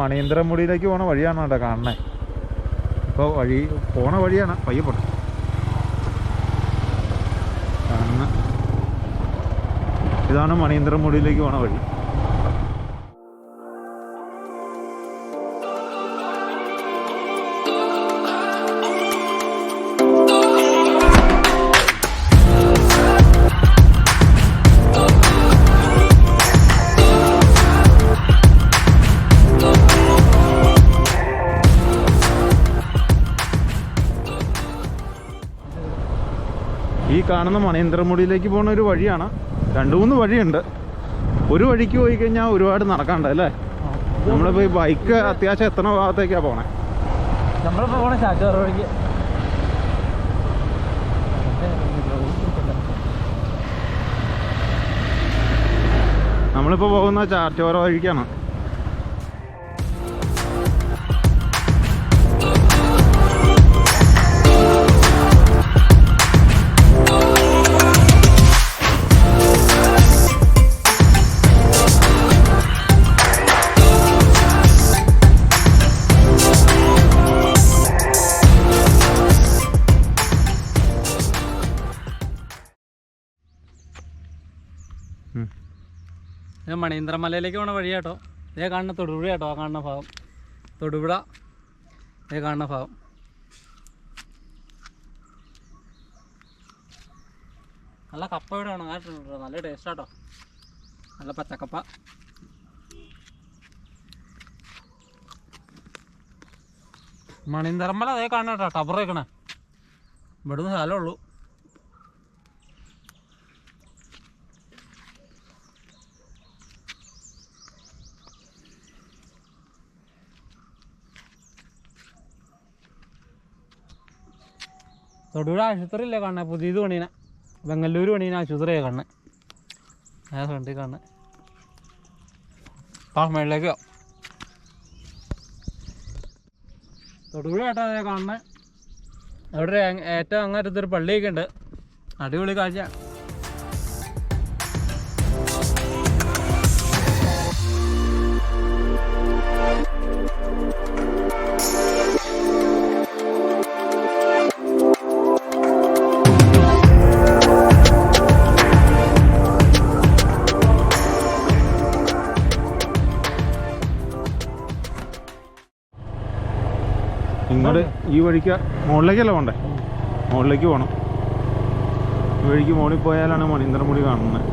മണീന്ദ്രമുടിയിലേക്ക് പോണ വഴിയാണ് കേട്ടോ കാണണേ. ഇപ്പോൾ വഴി പോണ വഴിയാണ്. പയ്യെ കാണുന്ന ഇതാണ് മണീന്ദ്രമുടിയിലേക്ക് പോണ വഴി. കാണുന്ന മണേന്ദ്രമുടിയിലേക്ക് പോകുന്ന ഒരു വഴിയാണ്. രണ്ട് മൂന്ന് വഴിയുണ്ട്. ഒരു വഴിക്ക് പോയി കഴിഞ്ഞാൽ ഒരുപാട് നടക്കാണ്ട് അല്ലേ? നമ്മളിപ്പോൾ ഈ ബൈക്ക് അത്യാവശ്യം എത്തണ ഭാഗത്തേക്കാണ് പോണേ. നമ്മളിപ്പോ പോണേ വഴിക്ക്. നമ്മളിപ്പോൾ പോകുന്ന ചാറ്റോറ വഴിക്കാണ്. മണീന്ദ്രമലയിലേക്ക് പോണ വഴി കേട്ടോ ഇതേ കാണുന്ന തൊടുപുഴ കേട്ടോ ആ കാണുന്ന ഭാഗം. തൊടുപുഴ. ഇതേ കാണുന്ന ഭാഗം. നല്ല കപ്പ ഇവിടെ ആണ് കേട്ടോ. നല്ല ടേസ്റ്റ് കേട്ടോ നല്ല പച്ചക്കപ്പ. മണീന്ദ്രമല അതേ കാണുന്ന കേട്ടോ ടവർ വെക്കണേ. ഇവിടുന്ന് സ്ഥലമുള്ളൂ തൊടുപുഴ ആശുപത്രി ഇല്ലേ കാണണേ പുതിയത് പണീന ബംഗളൂരു പണീന ആശുപത്രിയാണ് കാണണേ. ഞാൻ ഫ്രണ്ടിൽ കാണണേ. ആ മേളിലേക്ക്. തൊടുപുഴ അതേ കാണണേ. അവിടെ ഏറ്റവും അങ്ങനത്തെ ഒരു പള്ളിയൊക്കെ ഉണ്ട്. അടിപൊളി കാഴ്ച ഇങ്ങോട്ട് ഈ വഴിക്ക് മുകളിലേക്കല്ല പോണ്ടേ? മുകളിലേക്ക് പോകണം ഈ വഴിക്ക് മുകളിൽ പോയാലാണ് മണീന്ദ്രമുടി കാണുന്നത്.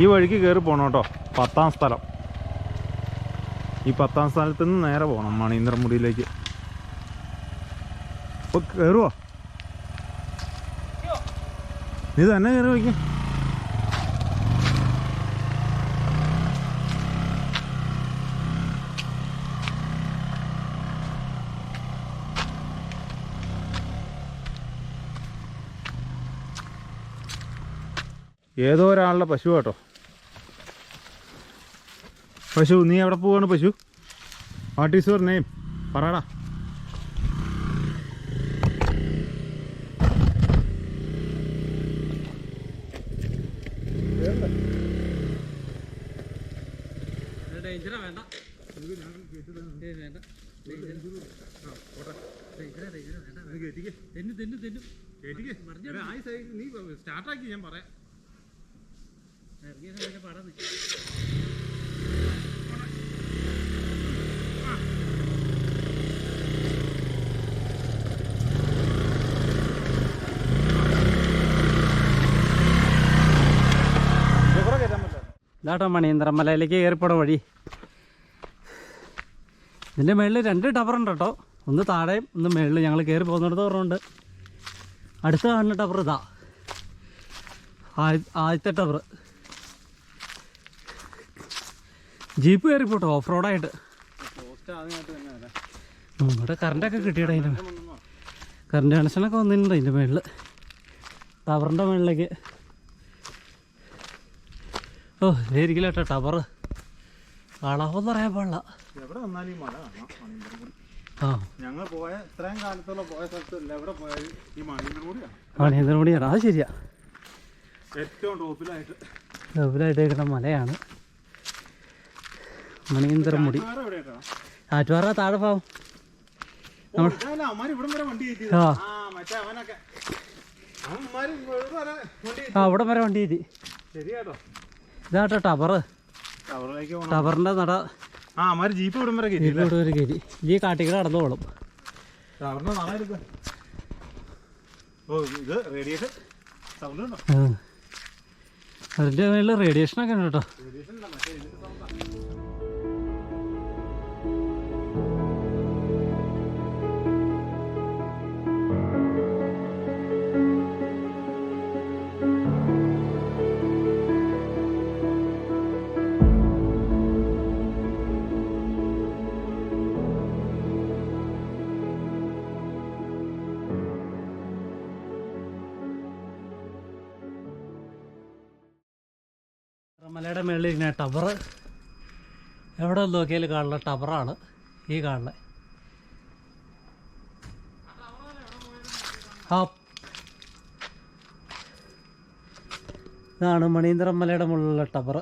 ഈ വഴിക്ക് കയറി പോകണം കേട്ടോ. പത്താം സ്ഥലം. ഈ പത്താം സ്ഥലത്ത് നിന്ന് നേരെ പോകണം മണീന്ദ്രമുടിയിലേക്ക്. അപ്പൊ കയറുവോ നീ തന്നെ കയറി വയ്ക്കും. ഏതോ ഒരാളുടെ പശു കേട്ടോ പശു നീ എവിടെ പോവാണ് പശു വാട്ട് ഈസ് യുവർ നെയിം പറയടാ ഡേഞ്ചറാ വേണ്ട വേണ്ട സ്റ്റാർട്ടാക്കി ഞാൻ പറയാം ലാട്ടോ മണീന്ദ്ര മലയിലേക്ക് ഏർപ്പട വഴി. ഇതിന്റെ മുകളിൽ രണ്ട് ടവറുണ്ട് കേട്ടോ. ഒന്ന് താഴെയും ഒന്ന് മുകളിൽ ഞങ്ങൾ കയറി പോകുന്നിടത്ത് ഓർമ്മയുണ്ട് അടുത്ത കാണുന്ന ടവർ ഇതാ. ആദ്യത്തെ ടവർ. ജീപ്പ് കയറി പോട്ടോ ഓഫ് റോഡായിട്ട് നമ്മുടെ ഇവിടെ കറണ്ടൊക്കെ കിട്ടിയടാ അതിന്റെ കറണ്ട് കണക്ഷനൊക്കെ വന്നിട്ടുണ്ട് അതിന്റെ മുകളിൽ ടവറിന്റെ മുകളിലേക്ക് ഓ ഇതായിരിക്കില്ല കേട്ടോ ടവർ അളവെന്ന് പറയാൻ പാടില്ല. എവിടെ വന്നാലും ഈ മല കാണാം മണീന്ദ്രമുടി ആ. ഞങ്ങൾ പോയ ഇത്രയും കാലത്തോളം പോയ സ്ഥലത്തല്ല എവിടെ പോയാലും ഈ മണീന്ദ്രമുടിയാണ് മണിയന്ത്രമണിയാണ് അത് ശരിയാ. ഏറ്റവും ടോപ്പിലായിട്ട്. ടോപ്പിലായിട്ട് കിട്ടുന്ന മലയാണ്. എവിടെയായിട്ടാ ആറ്റുപാറ താഴെ പാവം. ആ. അവിടെ വരെ വണ്ടി കയറ്റി. ഇതാട്ടോ ടവർ ടവറിന്റെ. നട ജീപ്പ് ഇവിടം വരെ കയറ്റി? ഇവിടെ വരെ കയറ്റി ഈ കാട്ടിക്കട നടന്നോളും ടവറിന്റെ നട എടുക്ക്. ഓ, ഇത് റേഡിയേഷൻ മേളിൽ റേഡിയേഷനൊക്കെ ഉണ്ട് കേട്ടോ മലയുടെ മേളിൽ ഇങ്ങനെ ടവർ എവിടെ നോക്കിയാൽ കാണുന്ന ടവറാണ് ഈ കാണുന്നത് ആ ഇതാണ് മണീന്ദ്രൻ മലയുടെ മുകളിലുള്ള ടവർ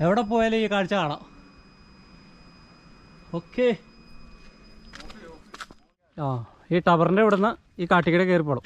എവിടെ പോയാലും ഈ കാഴ്ച കാണാം. ഓക്കെ. ആ ഈ ടവറിന്റെ ഇവിടുന്ന് ഈ കാട്ടിക്കട കയറിപ്പോളും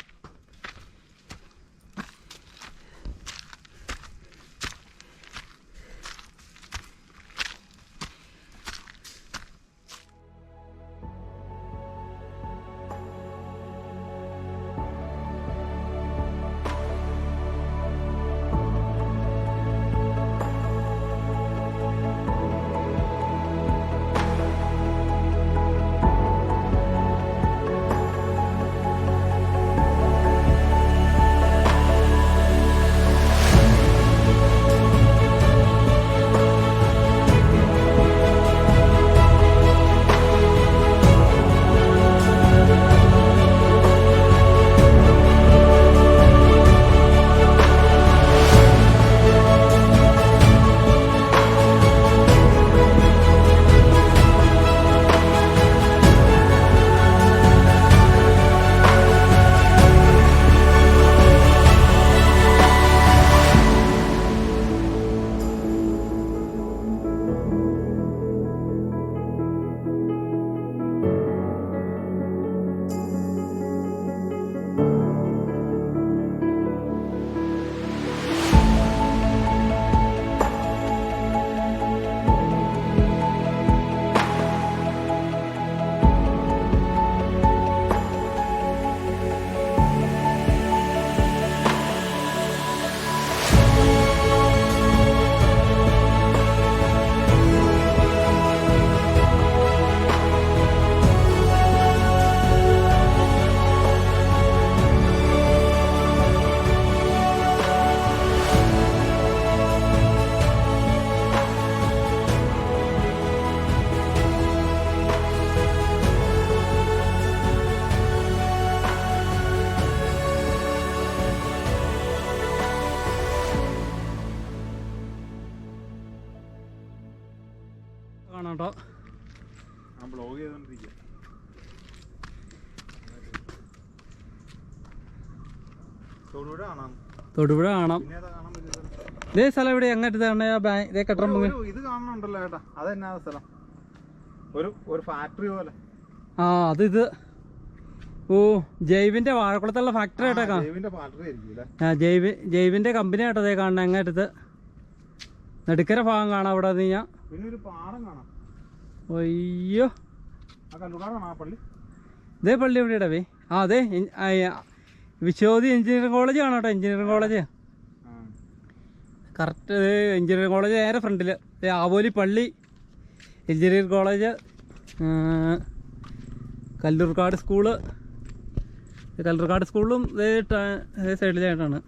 ഞാൻ ബ്ലോഗ് ചെയ്തോണ്ടിരിക്കുക തൊടുപുഴ കാണാം. തൊടുപുഴ കാണാം. ഇതേ സ്ഥലം? ഇവിടെ അങ്ങോട്ട് ഇതേ കെട്ടറ ഇത് കാണുന്നുണ്ടല്ലോ ഏട്ടാ. അതെന്നാ സ്ഥലം? ഒരു ഒരു ഫാക്ടറി പോലെ. ആ അത് ഇത്. ഓ ജൈവിന്റെ വാഴക്കുളത്തുള്ള ഫാക്ടറി ആയിട്ടാ ആ ജൈവ ജൈവിന്റെ കമ്പനി ആയിട്ടോ അതേ കാണുന്നത് അങ്ങേറ്റത്ത്. നെടുക്കര ഭാഗം കാണാം അവിടെ നിന്ന് ഞാൻ. പിന്നെ ഒരു പാടം കാണാം. അയ്യോ ആ കല്ലുകാടാണ് ആ പള്ളി ഇതേ പള്ളി. എവിടെയാടാ വേ? ആ അതെ വിശ്വതി എഞ്ചിനീയറിംഗ് കോളേജ് കാണാം കേട്ടോ engineering college. Correct engineering college നേരെ ഫ്രണ്ടിൽ ആവോലി പള്ളി engineering college Kalloorkkad school Kalloorkkad ട- ഇതേ സൈഡിലായിട്ടാണ്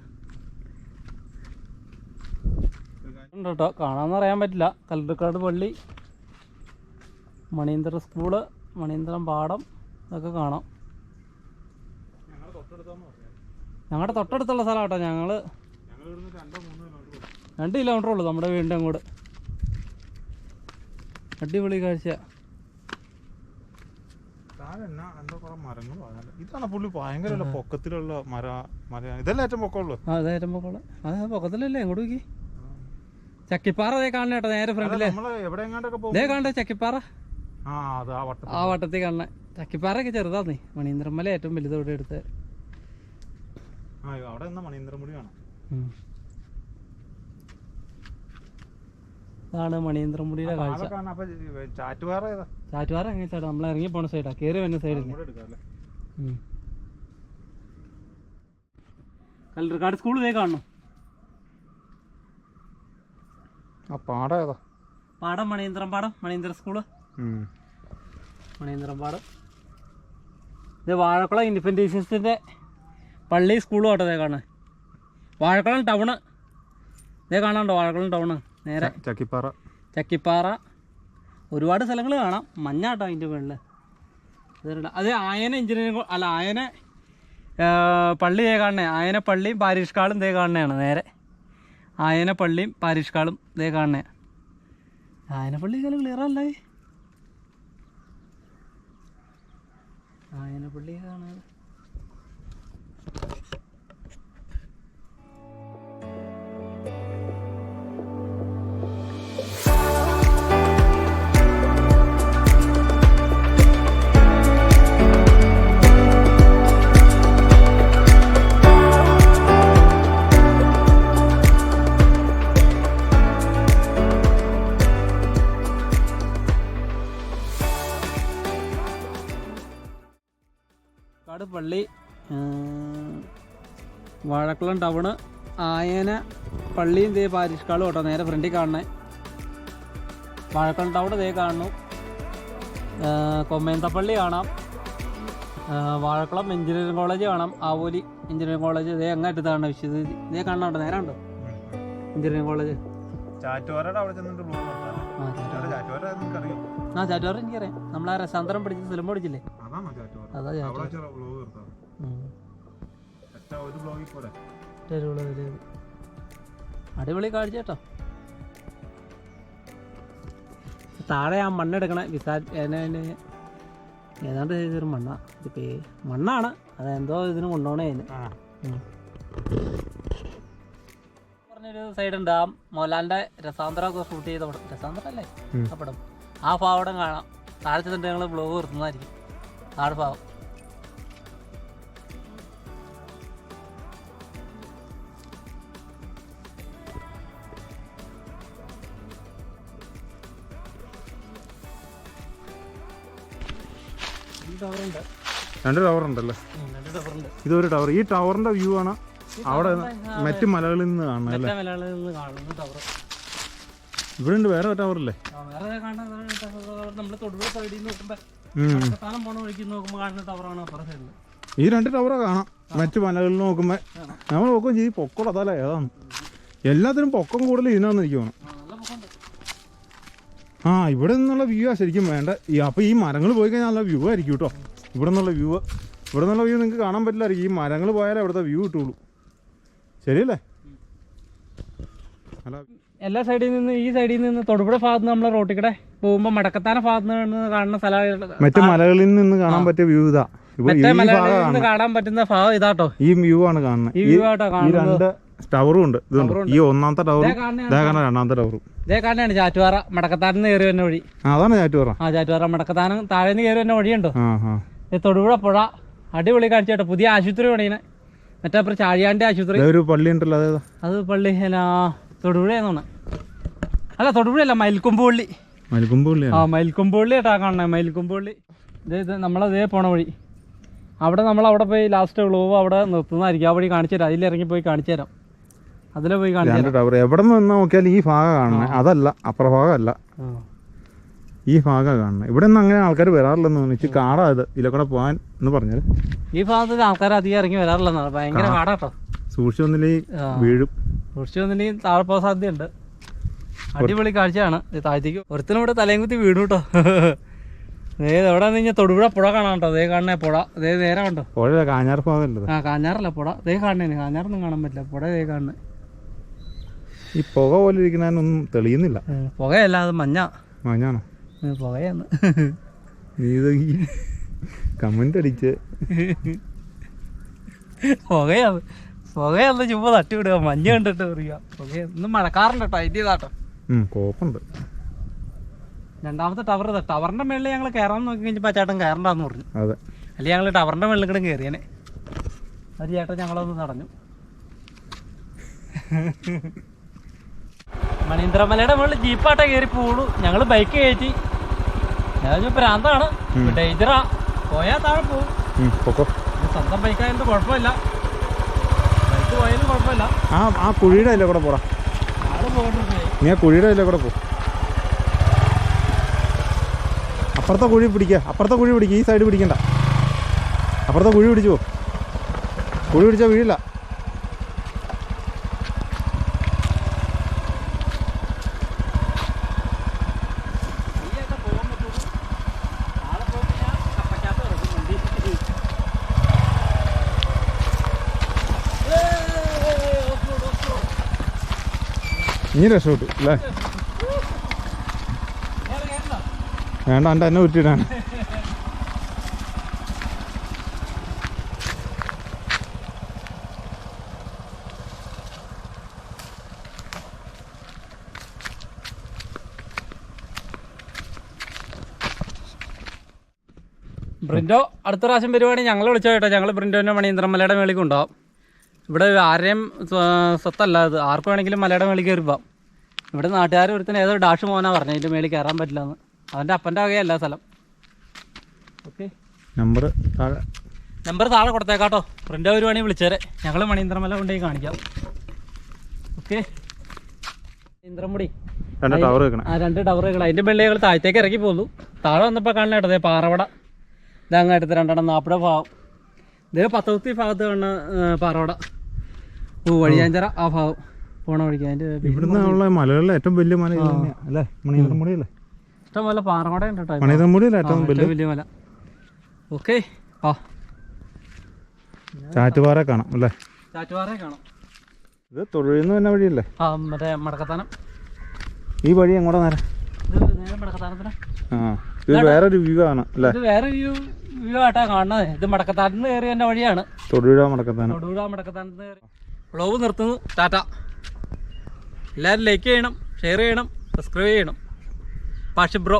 ഉണ്ട് കേട്ടോ കാണാമെന്ന് അറിയാൻ പറ്റില്ല. കല്ലൂർക്കാട് പള്ളി മണീന്ദ്ര സ്കൂൾ മണീന്ദ്രം പാടം ഇതൊക്കെ കാണാം. ഞങ്ങളുടെ തൊട്ടടുത്തുള്ള സ്ഥലം കേട്ടോ ഞങ്ങൾ രണ്ട് കിലോമീറ്റർ ഉള്ളൂ. നമ്മുടെ വീടിന്റെ അങ്ങോട്ട്. അടിപൊളി കാഴ്ച. ഇതാണ് പുള്ളി ഭയങ്കര പൊക്കത്തിലുള്ള മര മര ഇതല്ലേ ഏറ്റവും പൊക്കമുള്ളു? ആ അതെ പൊക്കോളെ അതെ പൊക്കത്തിലല്ലേ? എങ്ങോട്ട് നോക്കി ചക്കിപ്പാറ അതേ കാണണ നേരെ ഫ്രണ്ടിൽ. നമ്മൾ എവിടെ കാണണ്ട ചക്കിപ്പാറ? ആ വട്ടത്തിൽ കാണണേ. ചക്കിപ്പാറൊക്കെ ചെറുതാന്നേ. മണീന്ദ്രമല ഏറ്റവും വലുത് ഇവിടെ എടുത്ത്. അവിടെ മണീന്ദ്രമുടി കാണാം മണീന്ദ്രമുടിയുടെ കാഴ്ച. ചാറ്റുപാറ ചാറ്റുപാറ എങ്ങനെ നമ്മൾ ഇറങ്ങി പോണ സൈഡാ. കയറി വരുന്ന സൈഡിൽ കല്ലറക്കാട് സ്കൂൾ ഇതേ കാണണം. പാടം മണീന്ദ്രം പാടം മണീന്ദ്ര സ്കൂൾ മണീന്ദ്രം പാടം ഇത് വാഴക്കുളം ഇൻഡിപെൻഡൻസിന്റെ പള്ളി സ്കൂളും ആട്ടോ ഇതേ കാണാൻ വാഴക്കുളം ടൗണ്. ഇതേ കാണാണ്ടോ വാഴക്കുളം ടൗണ്. നേരെ. ചക്കിപ്പാറ. ചക്കിപ്പാറ. ഒരുപാട് സ്ഥലങ്ങൾ കാണാം. മഞ്ഞാട്ടോ അതിന്റെ മുകളിൽ അത് ആയന എഞ്ചിനീയറിംഗ് അല്ല ആയന പള്ളി ഇതേ കാണണേ ആയന പള്ളിയും പാരിഷ്കാളും ഇതേ കാണണയാണ് നേരെ. ആയന പള്ളിയും പാരിഷ്കാളും ഇതേ കാണണേ ആയന പള്ളി കാലം ക്ലിയർ അല്ലേ? ആയന പള്ളി വാഴക്കുളം ടൗണ് ആയന പള്ളിയും ദേ പാരിഷ്കാളും കേട്ടോ നേരെ ഫ്രണ്ടിൽ കാണണേ. വാഴക്കുളം ടൗൺ ദേ കാണുന്നു. കൊമ്മേന്തപ്പള്ളി കാണാം. വാഴക്കുളം എഞ്ചിനീയറിംഗ് കോളേജ് കാണാം. ആവോലി എഞ്ചിനീയറിംഗ് കോളേജ് ഇതേ അങ്ങായിട്ട് കാണണം വിശ്വസി ഇതേ കാണാണ്ടോ നേരെ ഉണ്ടോ എഞ്ചിനീയറിംഗ് കോളേജ്. ആ ചാറ്റോറ എനിക്കറിയാം നമ്മൾ ആ രസാന്തരം പഠിച്ചില്ലേ? അതാണോ ചാറ്റുപാറ അതാ ഞാൻ അടിപൊളി കാഴ്ച കേട്ടോ. താഴെ ആ മണ്ണെടുക്കണ വിസാ ഏതാണ്ട് ചെയ്തൊരു മണ്ണ. ഇതിപ്പോ മണ്ണാണ്. അതെന്തോ ഇതിന് കൊണ്ടുപോകണേ അതിന്. പറഞ്ഞൊരു സൈഡ് ഉണ്ട് ആ മോലാലിന്റെ രസാന്തരമൊക്കെ ഷൂട്ട് ചെയ്ത പടം. രസാന്തര അല്ലേ ആ പടം. ആ പാവടം കാണാം. താഴത്തെ തന്നെ ഞങ്ങൾ ബ്ലോഗ് നിർത്തുന്നതായിരിക്കും. ഭാവം ടവറുണ്ട് രണ്ട് ടവർ ഉണ്ടല്ലേ? ഇതൊരു ടവർ ഈ ടവറിന്റെ വ്യൂ ആണ് അവിടെ മറ്റു മലകളിൽ നിന്ന് കാണുന്നത് അല്ലേ? നിന്ന് കാണുന്ന ടവർ ഇവിടെ ഉണ്ട് വേറെ ടവർ കാണുന്ന നമ്മൾ തൊടുപുഴ സൈഡിൽ നിന്ന് നോക്കുമ്പോൾ പോണ വഴിക്ക് നോക്കുമ്പോൾ കാണുന്ന ടവറാണ് അപ്പുറ സൈഡിൽ ഈ രണ്ട് ടവറാ കാണാം. മറ്റു മലകളിൽ നോക്കുമ്പോ. നമ്മൾ നോക്കും ഈ പൊക്കം അതല്ലേ ഏതാണ്? എല്ലാത്തിനും പൊക്കം കൂടുതൽ ഇതിനാന്ന് എനിക്ക് തോന്നുന്നു. ആ ഇവിടെ നിന്നുള്ള വ്യൂ ആ ശരിക്കും വേണ്ട. ഈ അപ്പൊ ഈ മരങ്ങൾ പോയി കഴിഞ്ഞാൽ നല്ല വ്യൂ ആയിരിക്കും കേട്ടോ ഇവിടെ നിന്നുള്ള വ്യൂ ഇവിടെ നിന്നുള്ള വ്യൂ നിങ്ങൾക്ക് കാണാൻ പറ്റില്ലായിരിക്കും ഈ മരങ്ങൾ പോയാലേ അവിടുത്തെ വ്യൂ കിട്ടുള്ളൂ. ശരിയല്ലേ? അല്ല. എല്ലാ സൈഡിൽ നിന്ന് ഈ സൈഡിൽ നിന്ന് തൊടുപുഴ ഭാഗത്ത് നിന്ന് നമ്മളെ റോട്ടിൽ കൂടെ പോകുമ്പോൾ മടക്കത്താന ഭാഗത്ത് നിന്ന് കാണുന്ന സ്ഥലം മറ്റു മലകളിൽ നിന്ന് കാണാൻ പറ്റിയ വ്യൂ ഇതാ. മറ്റേ മലയാളിൽ നിന്ന് കാണാൻ പറ്റുന്ന ഭാഗം ഇതാട്ടോ. ഈ വ്യൂ ആണ് കാണുന്നത്. ഈ ഈ വ്യൂ ആട്ടോ കാണുന്നത്. ടവറും ഉണ്ട്. ഇതുണ്ട്. ഈ ഒന്നാമത്തെ ടവറും ഇതേ കാണുന്ന കാണാൻ രണ്ടാമത്തെ ടവറും ഇതേ കാണാനാണ് ചാറ്റുപാറ. മടക്കത്താനം കയറി വരുന്ന വഴി. അതാണ് ചാറ്റുപാറ. ആ ചാറ്റുപാറ മടക്കത്താനം താഴെ നിന്ന് കയറി വരുന്ന വഴിയുണ്ടോ? തൊടുപുഴ പുഴ. അടിപൊളി കാഴ്ച കേട്ടോ. പുതിയ ആശുപത്രി പണിയണേ. മറ്റേ അപ്പുറം ചാഴിയാന്റെ ആശുപത്രി. ഒരു പള്ളി ഉണ്ടല്ലോ അത് പള്ളി എന്നാ തൊടുപുഴയെന്നാണ്. അല്ല തൊടുപുഴയല്ല മയിൽക്കൊമ്പുള്ളി മയിൽക്കൊമ്പുള്ളി ആ മയിൽക്കൊമ്പ് ഏട്ടാ കാണണേ മയിൽക്കൊമ്പുള്ളി ഇതേ നമ്മളതേ പോണ വഴി. അവിടെ നമ്മൾ അവിടെ പോയി ലാസ്റ്റ് വ്ളോവ് അവിടെ നിർത്തുന്നതായിരിക്കും. ആ വഴി കാണിച്ചു തരാം. അതിലിറങ്ങി പോയി കാണിച്ചു തരാം. അതിലെ പോയി കാണിച്ചു എവിടെ നിന്ന് നോക്കിയാൽ ഈ ഭാഗം കാണണേ. അതല്ല അപ്പുറ ഭാഗമല്ല ഈ ഭാഗം കാണണേ. ഇവിടെ നിന്ന് അങ്ങനെ ആൾക്കാർ വരാറില്ലെന്ന് തോന്നിച്ച് കാടാ ഇത്. ഇതിലെ കൂടെ പോകാൻ എന്ന് പറഞ്ഞത് ഈ ഭാഗത്ത് ആൾക്കാർ അധികം ഇറങ്ങി വരാറില്ലെന്നാണ്. ഭയങ്കര കാടാട്ടോ. സൂക്ഷിച്ചു വന്നില്ലേ വീഴും. കുറച്ച് വന്നിട്ടുണ്ടെങ്കിൽ താഴെ പോകാൻ സാധ്യതയുണ്ട്. അടിപൊളി കാഴ്ചയാണ്. താഴത്തേക്ക് ഒരുത്തിനും ഇവിടെ തലയും കുത്തി വീണു കേട്ടോ. അതായത് എവിടെ കഴിഞ്ഞാൽ തൊടുപുഴ പുഴ കാണാൻ കേട്ടോ. അതേ കാണണേ പുഴ. അതേ നേരെ കണ്ടോ? പുഴ കാഞ്ഞാറ് ഭാഗമല്ലത് ആ കാഞ്ഞാറല്ല പുഴ. അതേ കാണണേ കാഞ്ഞാറൊന്നും കാണാൻ പറ്റില്ല. പുഴ അതേ കാണണേ ഈ പുക പോലെ ഇരിക്കുന്നതിനൊന്നും തെളിയുന്നില്ല. പുകയല്ല അത് മഞ്ഞ. മഞ്ഞാണോ? പുകയാണ്. നീ ഇത് കമന്റ് അടിച്ച്. പുകയാണ്. പുകയല്ല ചുമ്മാ തട്ടി വിടുക. മഞ്ഞ കണ്ടിട്ട് പറയുക. പുക ഇന്ന് മഴക്കാറുണ്ട് കേട്ടോ. അതിന്റെ ഇതാട്ടോ ഉം, കോപ്പുണ്ട്. രണ്ടാമത്തെ ടവർ ടവറിന്റെ മേളിൽ ഞങ്ങൾ കയറാൻ നോക്കി കഴിഞ്ഞപ്പോൾ ചേട്ടൻ കയറണ്ടെന്ന് പറഞ്ഞു. അതെ. അല്ലെങ്കിൽ ഞങ്ങൾ ടവറിന്റെ മേളിൽ കൂടെ കയറിയനെ അത് ചേട്ടൻ ഞങ്ങളൊന്ന് നടഞ്ഞു മണീന്ദ്രമലയുടെ മുകളിൽ ജീപ്പാട്ടെ കയറി പോളൂ ഞങ്ങൾ ബൈക്ക് കയറ്റി. ഞാൻ പ്രാന്താണ് ഡേഞ്ചറാ പോയാൽ താഴെ പോകും സ്വന്തം ബൈക്കായതുകൊണ്ട് കുഴപ്പമില്ല. ബൈക്ക് പോയാലും കുഴപ്പമില്ല. ആ ആ കുഴിയുടെ അല്ലേ കൂടെ പോടാ? നീ ആ കുഴിയുടെ ഇല്ല കൂടെ പോ. അപ്പുറത്തെ കുഴി പിടിക്കുക അപ്പുറത്തെ കുഴി പിടിക്കുക ഈ സൈഡ് പിടിക്കണ്ട. അപ്പുറത്തെ കുഴി പിടിച്ചു കുഴി പിടിച്ചാൽ വീഴില്ല. ഇനി രക്ഷപ്പെട്ടു അല്ലേ? വേണ്ട എന്റെ എന്നെ ഉറ്റിയിടാണ് ബ്രിൻഡോ അടുത്ത പ്രാവശ്യം പരിപാടി ഞങ്ങൾ വിളിച്ചോ കേട്ടോ. ഞങ്ങൾ ബ്രിൻഡോന്റെ മണീന്ദ്രമലയുടെ മേളിൽ കൊണ്ടുപോകാം. ഇവിടെ ആരെയും സ്വത്തല്ല അത് ആർക്ക് വേണമെങ്കിലും മലയുടെ മേളിൽ കയറി ഇവിടെ നാട്ടുകാർ ഒരുത്തൻ ഏതോ ഡാഷ് മോനാ പറഞ്ഞു അതിന്റെ മേളിൽ കയറാൻ പറ്റില്ല എന്ന് അവന്റെ അപ്പന്റെ വകയല്ല സ്ഥലം. ഓക്കെ നമ്പർ താഴെ. നമ്പർ താഴെ കൊടുത്തേക്കാട്ടോ. ഫ്രണ്ട് ഒരു പണി വിളിച്ചേരെ. ഞങ്ങൾ മണീന്ദ്രമല കൊണ്ടുപോയി കാണിക്കാം. ഓക്കെ മണീന്ദ്രമുടി രണ്ട് ടവർ വെക്കണം. ആ രണ്ട് ടവറുകൾ അതിന്റെ മേളിൽ ഞങ്ങൾ താഴത്തേക്ക് ഇറക്കി പോകുന്നു താഴെ വന്നപ്പോൾ കാണണ കേട്ടോ ദേ പാറവട. ഇതങ്ങായിട്ട് രണ്ടെണ്ണം നാപ്പട ഭാഗം. ഇതേ പത്തവത്തി ഭാഗത്ത് കാണുന്ന പാറവട. ഓ വഴിയാഞ്ചര ആ ഭാഗം. പോണ വഴിക്ക്. അതിന്റെ ഇവിടുന്ന് ഉള്ള മലകളിലെ ഏറ്റവും വലിയ മല അല്ലേ? മണിയന്ത്രമുടിയല്ലേ ഇഷ്ടംപോലെ പാറവട ഉണ്ട് കേട്ടോ മണിയന്ത്രമുടിയല്ലേ ഏറ്റവും വലിയ? വലിയ മല. ഓക്കെ ആ. ചാറ്റുപാറ കാണാം അല്ലേ? ചാറ്റുപാറ കാണാം. ഇത് തൊഴിൽന്ന് തന്നെ വഴിയല്ലേ? ആ മറ്റേ മടക്കത്താനം. ഈ വഴി എങ്ങോട്ടാ നേരെ? ഇത് വേറൊരു വ്യൂ ആണ് അല്ലേ? വേറെ വ്യൂ വ്യൂ ആയിട്ടാ കാണുന്നത്. ഇത് മടക്കത്താനത്ത് കയറി എന്റെ വഴിയാണ്. തൊടുപുഴ മടക്കത്താനം. തൊടുപുഴ മടക്കത്താനത്ത് വ്ളോഗ് നിർത്തുന്നു. ടാറ്റ. എല്ലാവരും ലൈക്ക് ചെയ്യണം ഷെയർ ചെയ്യണം സബ്സ്ക്രൈബ് ചെയ്യണം. പാഷി ബ്രോ